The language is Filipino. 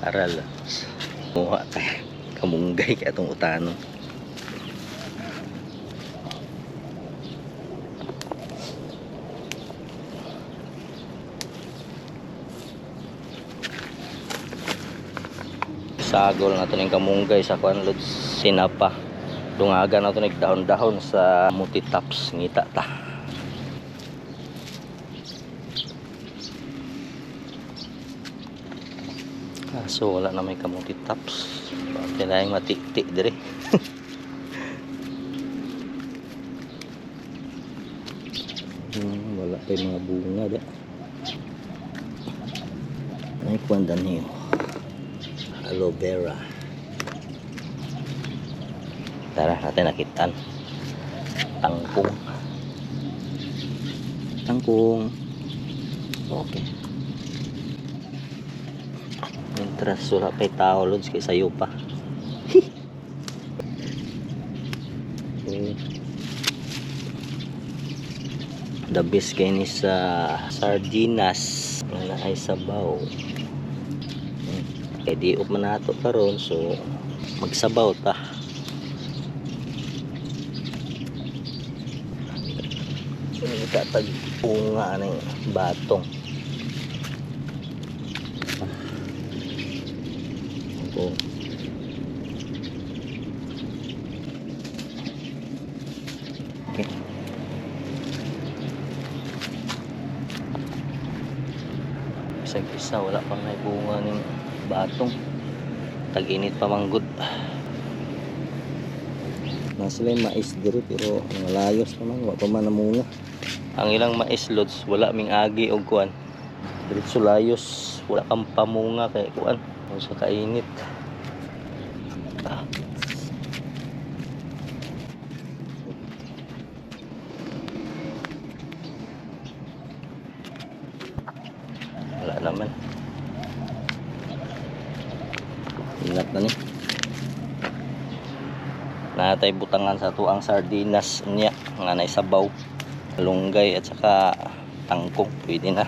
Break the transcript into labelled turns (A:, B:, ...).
A: Aral. Muha tayo. Kamunggay kaya itong utanon. Sagol na ito ng kamunggay sa kwanlod sinapa. Dungagan na ito nagdahon-dahon sa multitaps ngita ta. Kaso wala na may kamuti tops. Kailangan matiktik dire. hmm, wala pa yung mga bunga da. Ay, kwanda niyo. Aloe vera. Tara, natin nakitaan. Tangkong. Tangkong. Okay. Mientras wala pa yung tao lods kay sayo pa. The best kay ni sa sardinas na ay sabaw. Hmm. Kay di up man nato karon so magsabaw ta. Katag bunga ng batong. Oh. Okay. Isang isa wala pang naibunga ng batong. Tag-init pa manggod. Nasa lang mais diri pero mga layos naman wa pa man namunga. Ang ilang mais lods wala ming agi og kuan. Diretso layos wala kang pamunga kay kuan. Sa kainit. Ah. Wala naman. Ingat na ni. Natay butangan sa tuang sardinas niya nga na isabaw, lunggay at saka tangkong pwede na.